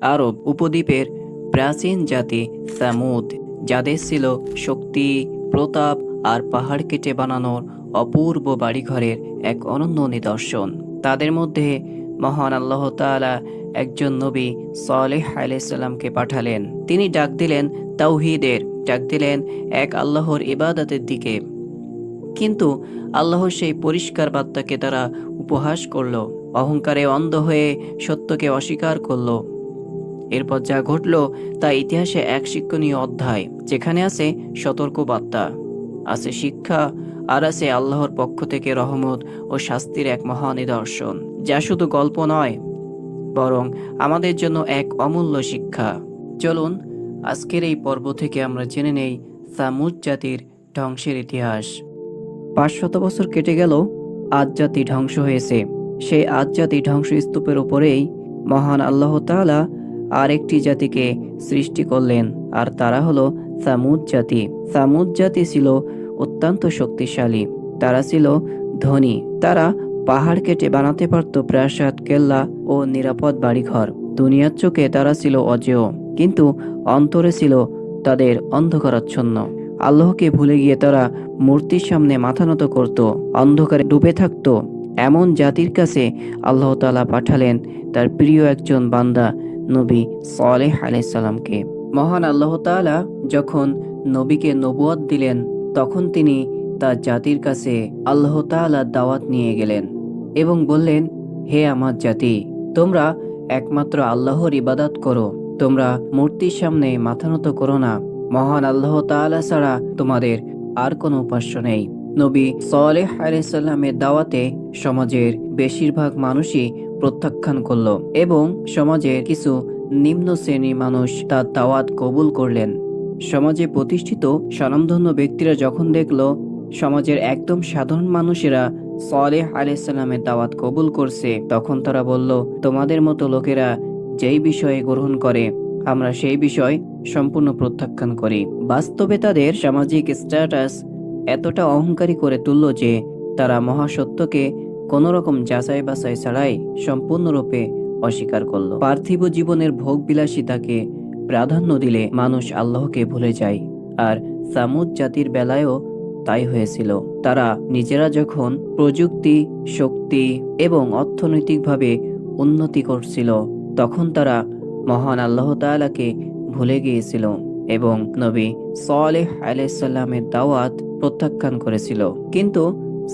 আরব উপদ্বীপের প্রাচীন জাতি সামুদ, যাদের ছিল শক্তি, প্রতাপ আর পাহাড় কেটে বানানোর অপূর্ব বাড়িঘরের এক অনন্য নিদর্শন। তাদের মধ্যে মহান আল্লাহ তাআলা একজন নবী সালেহ আলাইসাল্লামকে পাঠালেন। তিনি ডাক দিলেন তাওহিদের, ডাক দিলেন এক আল্লাহর ইবাদতের দিকে। কিন্তু আল্লাহর সেই পরিষ্কার বার্তাকে তারা উপহাস করল, অহংকারে অন্ধ হয়ে সত্যকে অস্বীকার করল। এরপর যা ঘটল তা ইতিহাসে এক শিক্ষণীয় অধ্যায়, যেখানে আছে সতর্ক বার্তা আছে শিক্ষা আর আছে আল্লাহর পক্ষ থেকে রহমত ও শাস্তির এক মহা নিদর্শন, যা শুধু গল্প নয়, বরং আমাদের জন্য এক অমূল্য শিক্ষা। চলুন, আজকের এই পর্ব থেকে আমরা জেনে নেই সামুদ জাতির ধ্বংসের ইতিহাস। পাঁচশত বছর কেটে গেল, আজ জাতি ধ্বংস হয়েছে। সেই আজ জাতি ধ্বংসস্তূপের উপরেই মহান আল্লাহ তাআলা আর একটি জাতিকে সৃষ্টি করলেন, আর তারা হলো সামুদ জাতি। সামুদ জাতি ছিল অত্যন্ত শক্তিশালী। তারা ছিল ধনী। তারা পাহাড় কেটে বানাতে পারত প্রাসাদ, কেল্লা ও নিরাপদ বাড়িঘর। দুনিয়ার চোখে তারা ছিল অজেয়, কিন্তু অন্তরে ছিল তাদের অন্ধকারাচ্ছন্ন। আল্লাহকে ভুলে গিয়ে তারা মূর্তির সামনে মাথা নত করত, অন্ধকারে ডুবে থাকত। এমন জাতির কাছে আল্লাহ তাআলা পাঠালেন তার প্রিয় একজন বান্দা নবী সালেহ আলাইসাল্লামকে মহান আল্লাহ তাআলা যখন নবীকে নবুয়াত দিলেন, তখন তিনি তার জাতির কাছে আল্লাহ তাআলা দাওয়াত নিয়ে গেলেন এবং বললেন, হে আমার জাতি, তোমরা একমাত্র আল্লাহর ইবাদত করো। তোমরা মূর্তির সামনে মাথা নত করো না। মহান আল্লাহ তাআলা ছাড়া তোমাদের আর কোনো উপাস্য নেই। নবী সালেহ আলাইসাল্লামের দাওয়াতে সমাজের বেশিরভাগ মানুষই প্রত্যাখ্যান করল এবং সমাজের কিছু নিম্ন শ্রেণির মানুষ তার দাওয়াত কবুল করলেন। সমাজে প্রতিষ্ঠিত স্বনামধন্য ব্যক্তিরা যখন দেখল সমাজের একদম সাধারণ মানুষেরা সালেহ আলাইসাল্লামের দাওয়াত কবুল করছে, তখন তারা বলল, তোমাদের মতো লোকেরা যেই বিষয়ে গ্রহণ করে, আমরা সেই বিষয় সম্পূর্ণ প্রত্যাখ্যান করি। বাস্তবে তাদের সামাজিক স্ট্যাটাস এতটা অহংকারী করে তুলল যে তারা মহাসত্যকে কোনো রকম যাচাই বাছাই ছাড়াই সম্পূর্ণরূপে অস্বীকার করল। পার্থিব জীবনের ভোগ বিলাসিতাকে প্রাধান্য দিলে মানুষ আল্লাহকে ভুলে যায়, আর সামুদ জাতির বেলায়ও তাই হয়েছিল। তারা নিজেরা যখন প্রযুক্তি, শক্তি এবং অর্থনৈতিকভাবে উন্নতি করছিল, তখন তারা মহান আল্লাহ তাআলাকে ভুলে গিয়েছিল এবং নবী সালেহ আলাইসাল্লামের দাওয়াত প্রত্যাখ্যান করেছিল। কিন্তু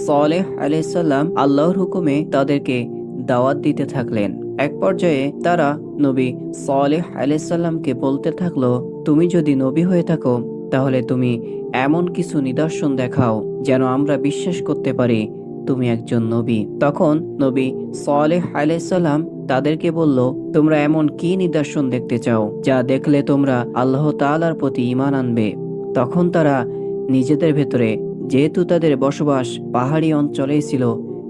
সালেহ আলাইসাল্লাম আল্লাহর হুকুমে তাদেরকে দাওয়াত দিতে থাকলেন। এক পর্যায়ে তারা, নবী সালেহ আলাইসাল্লামকে বলতে থাকল, তুমি যদি নবী হয়ে থাকো, তাহলে তুমি এমন কিছু নিদর্শন দেখাও, যেন আমরা বিশ্বাস করতে পারি তুমি একজন নবী। তখন নবী সালেহ আলাইসাল্লাম তাদেরকে বলল, তোমরা এমন কি নিদর্শন দেখতে চাও, যা দেখলে তোমরা আল্লাহ তাআলার প্রতি ইমান আনবে? তখন তারা নিজেদের ভেতরে যেহেতু তাদের বসবাস পাহাড়ি অঞ্চলেই ছিল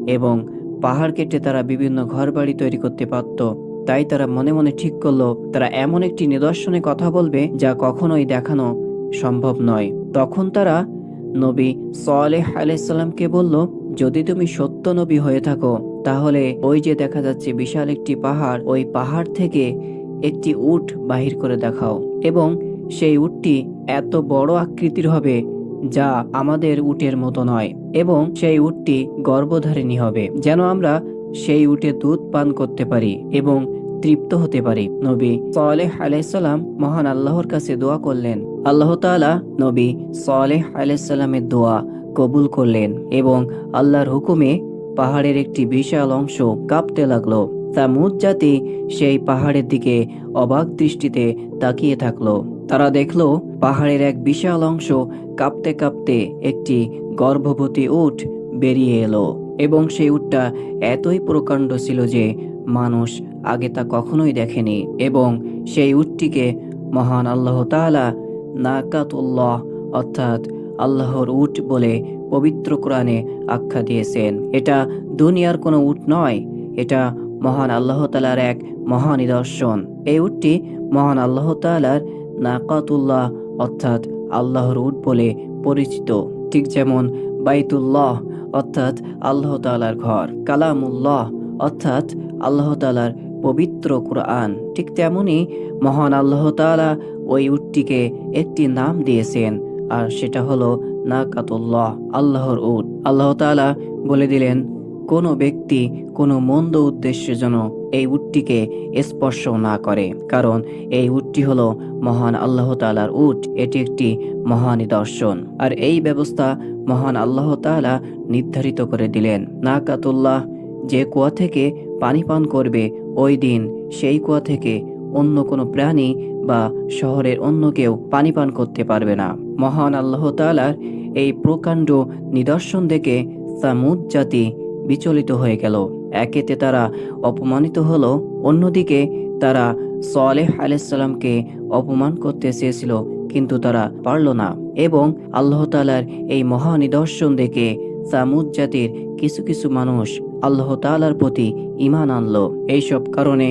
এবং পাহাড় কেটে তারা বিভিন্ন ঘরবাড়ি তৈরি করতে পারত, তাই তারা মনে মনে ঠিক করল, তারা এমন একটি নিদর্শনে কথা বলবে যা কখনোই দেখানো সম্ভব নয়। তখন তারা নবী সালেহ আলাইসাল্লামকে বলল, যদি তুমি সত্য নবী হয়ে থাকো, তাহলে ওই যে দেখা যাচ্ছে বিশাল একটি পাহাড়, ওই পাহাড় থেকে একটি উট বাহির করে দেখাও এবং সেই উটটি এত বড় আকৃতির হবে যা আমাদের উটের মতো নয়, এবং সেই উটটি গর্ভধারিণী হবে, যেন আমরা সেই উটে দুধ পান করতে পারি এবং তৃপ্ত হতে পারি। নবী সালেহ আলাইসাল্লাম মহান আল্লাহর কাছে দোয়া করলেন। আল্লাহ তাআলা নবী সালেহ আলাইসাল্লামের দোয়া কবুল করলেন এবং আল্লাহর হুকুমে পাহাড়ের একটি বিশাল অংশ কাঁপতে লাগল। তামুদ জাতি সেই পাহাড়ের দিকে অবাক দৃষ্টিতে তাকিয়ে থাকল। তারা দেখল পাহাড়ের এক বিশাল অংশ কাঁপতে কাঁপতে একটি গর্ভবতী উট বেরিয়ে এলো এবং সেই উটটা এতই প্রকাণ্ড ছিল যে মানুষ আগে তা কখনোই দেখেনি এবং সেই উটটিকে মহান আল্লাহ তাআলা নাকাতুল্লাহ অর্থাৎ আল্লাহর উট বলে পবিত্র কোরআনে আখ্যা দিয়েছেন। এটা দুনিয়ার কোনো উট নয়, এটা মহান আল্লাহ তালার এক মহা নিদর্শন। এই উটটি মহান আল্লাহ তালার নাকাতুল্লাহ অর্থাৎ আল্লাহর উট বলে পরিচিত, ঠিক যেমন বাইতুল্লাহ, অর্থাৎ আল্লাহ তালার ঘর, কালামুল্লাহ, অর্থাৎ আল্লাহ তালার পবিত্র কোরআন, ঠিক তেমনি মহান আল্লাহ তালা ওই উটটিকে একটি নাম দিয়েছেন, আর সেটা হলো নাকাতুল্লাহ, আল্লাহর উট। আল্লাহ তাআলা বলে দিলেন কোনো ব্যক্তি কোনো মন্দ উদ্দেশ্যের জন্য এই উটটিকে স্পর্শ না করে। কারণ এই উটটি হলো মহান আল্লাহ তাআলার উট, এটি একটি মহান নিদর্শন। আর এই ব্যবস্থা মহান আল্লাহ তাআলা নির্ধারিত করে দিলেন। নাকাতুল্লাহ যে কুয়া থেকে পানি পান করবে, ওই দিন সেই কুয়া থেকে অন্য কোনো প্রাণী বা শহরের অন্য কেউ পানি পান করতে পারবে না। মহান আল্লাহ তাআলার এই প্রকাণ্ড নিদর্শন দেখে সামুদ জাতি বিচলিত হয়ে গেল। একেতে তারা অপমানিত হলো, অন্যদিকে তারা সালেহ আলাইসাল্লামকে অপমান করতে চেয়েছিল, কিন্তু তারা পারল না এবং আল্লাহ তালার এই মহা নিদর্শন দেখে সামুদ জাতির কিছু কিছু মানুষ আল্লাহ তালার প্রতি ইমান আনলো। এইসব কারণে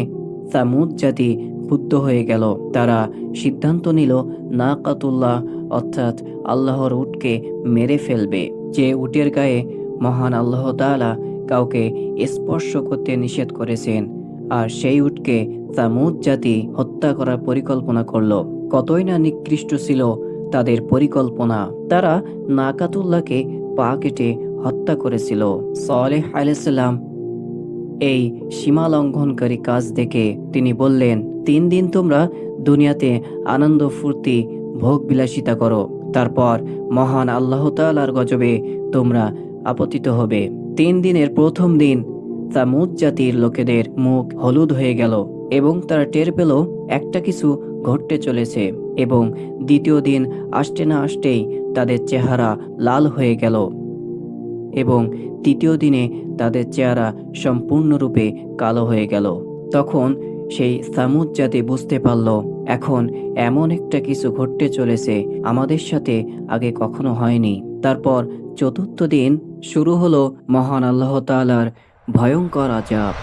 সামুদ জাতি বুদ্ধ হয়ে গেল। তারা সিদ্ধান্ত নিল না কাতুল্লাহ অর্থাৎ আল্লাহর উটকে মেরে ফেলবে। যে উটের গায়ে মহান আল্লাহ তাআলা কাউকে স্পর্শ করতে নিষেধ করেছেন, আর সেই উটকে সামুদ জাতি হত্যা করার পরিকল্পনা করল। কতই না নিকৃষ্ট ছিল তাদের পরিকল্পনা। তারা নাকাতুল্লাহকে পা কেটে হত্যা করেছিল। সালেহ আলাইসাল্লাম এই সীমা লঙ্ঘনকারী কাজ দেখে তিনি বললেন, তিন দিন তোমরা দুনিয়াতে আনন্দ, ফুর্তি ভোগ বিলাসিতা করো। তারপর মহান আল্লাহ তাআলার গজবে তোমরা আপতিত হবে। তিন দিনের প্রথম দিন তামুদ জাতির লোকেদের মুখ হলুদ হয়ে গেল এবং তারা টের পেল একটা কিছু ঘটতে চলেছে এবং দ্বিতীয় দিন আসতে না আসতেই তাদের চেহারা লাল হয়ে গেল এবং তৃতীয় দিনে তাদের চেহারা সম্পূর্ণরূপে কালো হয়ে গেল। তখন সেই সামুদ জাতি বুঝতে পারল, এখন এমন একটা কিছু ঘটতে চলেছে আমাদের সাথে আগে কখনো হয়নি। তারপর চতুর্থ দিন শুরু হলো মহান আল্লাহ তালার ভয়ঙ্কর আজাব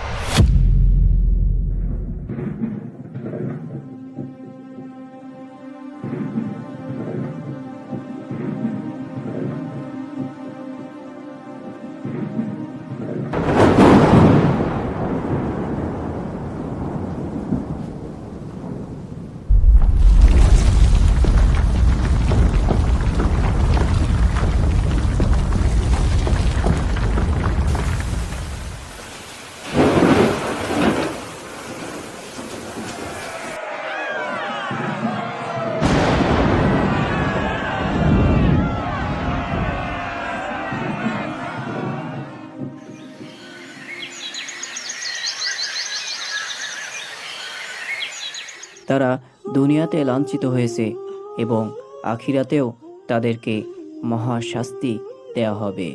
তারা দুনিয়াতে লাঞ্ছিত হয়েছে এবং আখিরাতেও তাদেরকে মহাশাস্তি দেওয়া হবে।